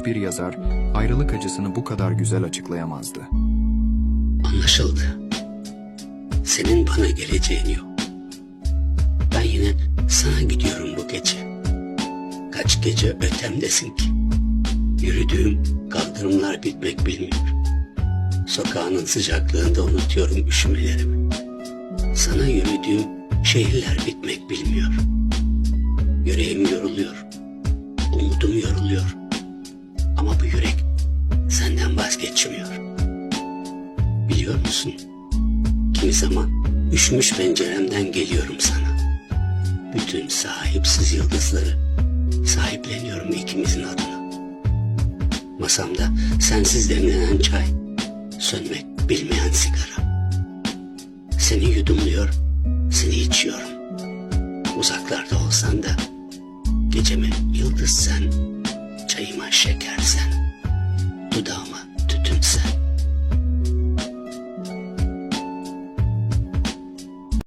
hiçbir yazar ayrılık acısını bu kadar güzel açıklayamazdı. Anlaşıldı. Senin bana geleceğin yok. Ben yine sana gidiyorum bu gece. Kaç gece ötemdesin ki. Yürüdüğüm kaldırımlar bitmek bilmiyor. Sokağının sıcaklığında unutuyorum üşümelerimi. Sana yürüdüğüm şehirler bitmek bilmiyor. Yüreğim yoruluyor. Umudum yoruluyor. Ama bu yürek senden vazgeçmiyor. Biliyor musun? Kimi zaman üşümüş penceremden geliyorum sana. Bütün sahipsiz yıldızları sahipleniyorum ikimizin adına. Masamda sensiz demlenen çay, sönmek bilmeyen sigara. Seni yudumluyor, seni içiyorum. Uzaklarda olsan da geceme yıldız sen, çayıma şeker sen. Dudağıma